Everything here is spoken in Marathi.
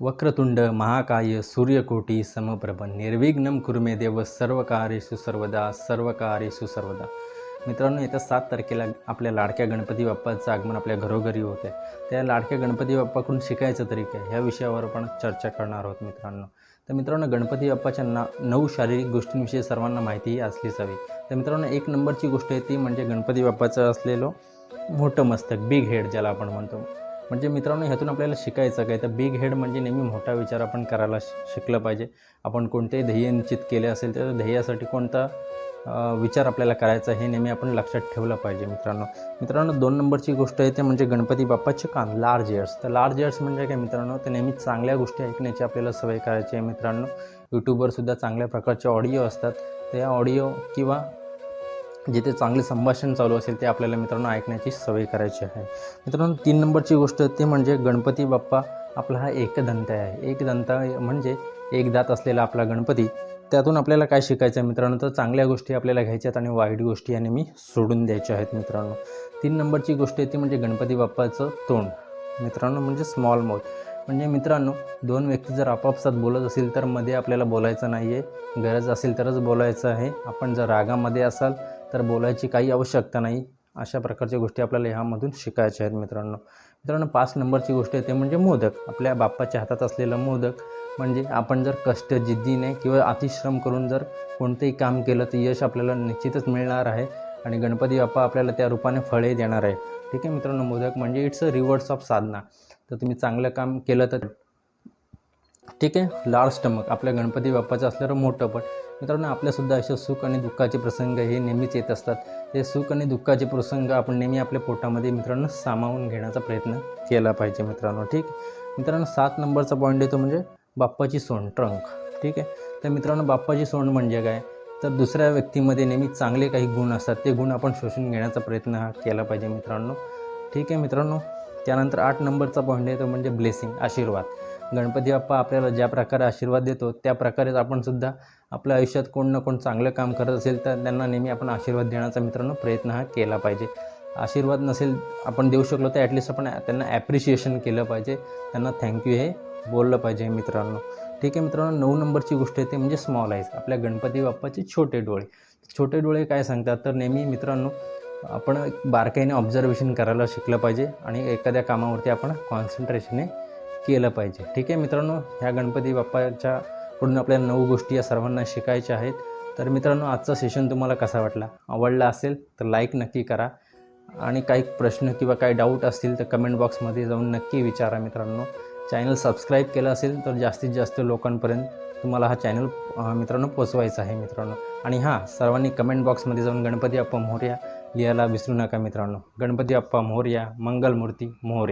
वक्रतुंड महाकाय सूर्यकोटी समप्रभ निर्विघ्नम कुर्मे देव सर्व कार्येषु सर्वदा सर्व कार्येषु सर्वदा. मित्रांनो येत्या सात तारखेला आपल्या लाडक्या गणपती बाप्पाचं आगमन आपल्या घरोघरी होते. आहे त्या लाडक्या गणपती बाप्पाकडून शिकायचं तरी काय? ह्या विषयावर आपण चर्चा करणार आहोत मित्रांनो. तर मित्रांनो गणपती बाप्पाच्या ना नऊ शारीरिक गोष्टींविषयी सर्वांना माहिती असलीच हवी. तर मित्रांनो एक नंबरची गोष्ट आहे ती म्हणजे गणपती बाप्पाचं असलेलं मोठं मस्तक बिग हेड ज्याला आपण म्हणतो. म्हणजे मित्रांनो ह्यातून आपल्याला शिकायचं काय तर बिग हेड म्हणजे नेहमी मोठा विचार आपण करायला शिकलं पाहिजे. आपण कोणतेही ध्येय निश्चित केले असेल तर ध्येयासाठी कोणता विचार आपल्याला करायचा हे नेहमी आपण लक्षात ठेवलं पाहिजे मित्रांनो. मित्रांनो दोन नंबरची गोष्ट आहे ते म्हणजे गणपती बाप्पाचे कान लार्ज इयर्स तर लार्ज इयर्स म्हणजे काय मित्रांनो ते नेहमी चांगल्या गोष्टी ऐकण्याची आपल्याला सवय करायची आहे मित्रांनो. यूट्यूबवरसुद्धा चांगल्या प्रकारचे ऑडिओ असतात. त्या ऑडिओ किंवा जिथे चांगले संभाषण चालू असेल ते आपल्याला मित्रांनो ऐकण्याची सवय करायची आहे. मित्रांनो तीन नंबरची गोष्ट ते म्हणजे गणपती बाप्पा आपला हा एकदंत आहे. एकदंता म्हणजे एक दात असलेला आपला गणपती. त्यातून आपल्याला काय शिकायचं आहे मित्रांनो? तर चांगल्या गोष्टी आपल्याला घ्यायच्या आहेत आणि वाईट गोष्टी या नेहमी सोडून द्यायच्या आहेत मित्रांनो. तीन नंबरची गोष्ट आहे ती म्हणजे गणपती बाप्पाचं तोंड. मित्रांनो म्हणजे स्मॉल माउथ म्हणजे मित्रांनो दोन व्यक्ती जर आपापसात बोलत असेल तर मध्ये आपल्याला बोलायचं नाही आहे गरज असेल तरच बोलायचं आहे. आपण जर रागामध्ये असाल तर बोलायची काही आवश्यकता नाही. अशा प्रकारच्या गोष्टी आपल्याला ह्यामधून शिकायच्या आहेत मित्रांनो. मित्रांनो पाच नंबरची गोष्ट आहे ते म्हणजे मोदक. आपल्या बाप्पाच्या हातात असलेलं मोदक म्हणजे आपण जर कष्ट जिद्दीने किंवा अतिश्रम करून जर कोणतेही काम केलं तर यश आपल्याला निश्चितच मिळणार आहे आणि गणपती बाप्पा आपल्याला त्या रूपाने फळे देणार आहे. ठीक आहे मित्रांनो मोदक म्हणजे it's a rewards of sadhana तर तुम्ही चांगलं काम केलं तर ठीक आहे लार्ज स्टमक. आपल्या गणपती बाप्पाचं असलेलं मोठं पण. मित्रांनो आपल्यासुद्धा असे सुख आणि दुःखाचे प्रसंग हे नेहमीच येत असतात. हे सुख आणि दुःखाचे प्रसंग आपण नेहमी आपल्या पोटामध्ये मित्रांनो सामावून घेण्याचा प्रयत्न केला पाहिजे मित्रांनो ठीक? मित्रांनो सात नंबरचा पॉईंट येतो म्हणजे बाप्पाची सोंड ट्रंक ठीक आहे? तर मित्रांनो बाप्पाची सोंड म्हणजे काय? तर दुसऱ्या व्यक्तीमध्ये नेहमी चांगले काही गुण असतात ते गुण आपण शोषून घेण्याचा प्रयत्न हा केला पाहिजे मित्रांनो ठीक आहे मित्रांनो? त्यानंतर आठ नंबरचा पॉईंट आहे तो म्हणजे ब्लेसिंग आशीर्वाद. गणपती बाप्पा आपल्याला ज्या प्रकारे आशीर्वाद देतो त्या प्रकारेच आपण सुद्धा आपल्या आयुष्यात कोण ना कोण चांगलं काम करत असेल तर त्यांना नेहमी आपण आशीर्वाद देण्याचा मित्रांनो प्रयत्न हा केला पाहिजे. आशीर्वाद नसेल आपण देऊ शकलो तर ॲटलिस्ट आपण त्यांना ॲप्रिशिएशन केलं पाहिजे. त्यांना थँक्यू हे बोललं पाहिजे मित्रांनो. ठीक आहे मित्रांनो नऊ नंबरची गोष्ट आहे ते म्हणजे स्मॉल आईज आपल्या गणपती बाप्पाचे छोटे डोळे. छोटे डोळे काय सांगतात? तर नेहमी मित्रांनो आपण बारकाईने ऑब्झर्वेशन करायला शिकलं पाहिजे आणि एखाद्या कामावरती आपण कॉन्सन्ट्रेशने केलं पाहिजे. ठीक आहे मित्रांनो ह्या गणपती बाप्पाच्या कडून आपल्याला नऊ गोष्टी या सर्वांना शिकायच्या आहेत. तर मित्रांनो आजचा सेशन तुम्हाला कसा वाटला? आवडला असेल तर लाईक नक्की करा. आणि काही प्रश्न किंवा काही डाऊट असतील तर कमेंट बॉक्समध्ये जाऊन नक्की विचारा मित्रांनो. चॅनल सबस्क्राईब केलं असेल तर जास्तीत जास्त लोकांपर्यंत तुम्हाला हा चॅनल मित्रांनो पोचवायचा आहे मित्रांनो. आणि हां सर्वांनी कमेंट बॉक्समध्ये जाऊन गणपती अप्पा मोर्या लिहायला विसरू नका मित्रांनो. गणपती अप्पा मोर्या मंगलमूर्ती मोर्या.